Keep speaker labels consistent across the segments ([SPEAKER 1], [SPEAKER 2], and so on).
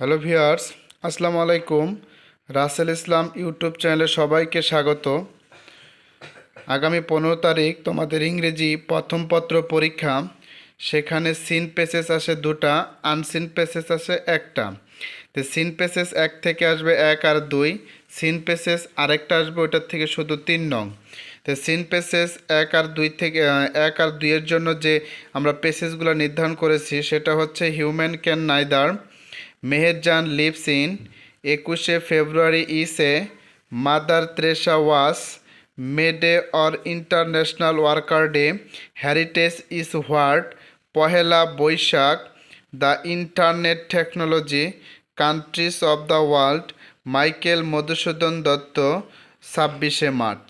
[SPEAKER 1] Hello viewers, আসসালামু আলাইকুম। রাসেল ইসলাম YouTube চ্যানেলে সবাইকে স্বাগত। আগামী পনেরো তারিখ তোমাদের ইংরেজি প্রথম পত্র পরীক্ষা। সেখানে সিন পেসেস আসে দুটা আনসিন পেসেস আসে একটা। তো সিন পেসেস এক থেকে আসবে এক আর দুই সিন পেসেস আরেকটা আসবে ওটার থেকে শুধু তিন নং। তো সিন পেসেস এক আর দুই থেকে, এক আর দুইয়ের জন্য যে আমরা পেসেসগুলো নির্ধারণ করেছি, সেটা হচ্ছে human can neither Meherjan lives in, একুশে ফেব্রুয়ারি ইসে mother Teresa was May Day or international worker day heritage is what, Pohela Boishakh, the internet technology, countries of the world, Michael Madhusudan Dutta, ছাব্বিশে মার্চ।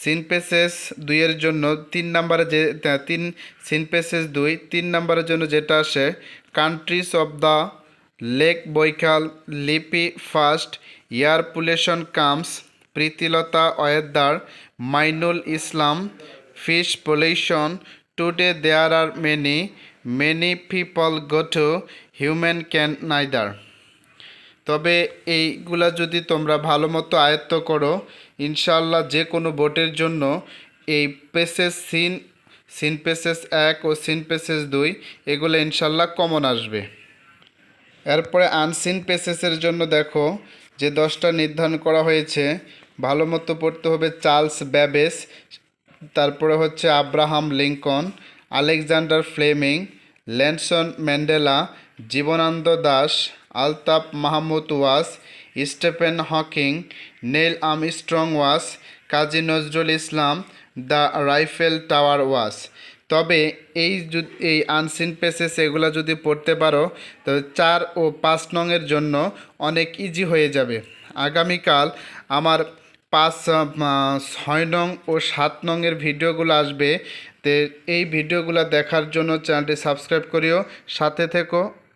[SPEAKER 1] সিনপেসেস দুইয়ের জন্য তিন নম্বরে যে, তিন সিনপেসেস দুই, তিন নম্বরের জন্য যেটা আসে countries of the lake Baikal Lipi first air pollution comes Pritilata weather Mainul Islam fish pollution today there are many many people go to human can neither তবে এইগুলা যদি তোমরা ভালো মতো আয়ত্ত করো ইনশাল্লাহ যে কোনো বোটের জন্য এই পেসেস সিন সিন পেসেস এক ও সিন পেসেস দুই, এগুলো ইনশাল্লাহ কমন আসবে। এরপরে আনসিন পেসেসের জন্য দেখো, যে দশটা নির্ধারণ করা হয়েছে, ভালো মতো পড়তে হবে চার্লস ব্যাবেস তারপরে হচ্ছে Abraham Lincoln, Alexander Fleming, Nelson Mandela, Jibanananda Das Altaf Mahmud was Stephen Hawking, Neil Armstrong was Kazi Nazrul Islam, the rifle tower was তবে এই এই আনসিন পেসেস এগুলো যদি পড়তে পারো তবে চার ও পাঁচ নংয়ের জন্য অনেক ইজি হয়ে যাবে। আগামীকাল আমার পাঁচ ছয় নং ও সাত নংয়ের ভিডিওগুলো আসবে। তে এই ভিডিওগুলো দেখার জন্য চ্যানেলটি সাবস্ক্রাইব করিও, সাথে থেকো।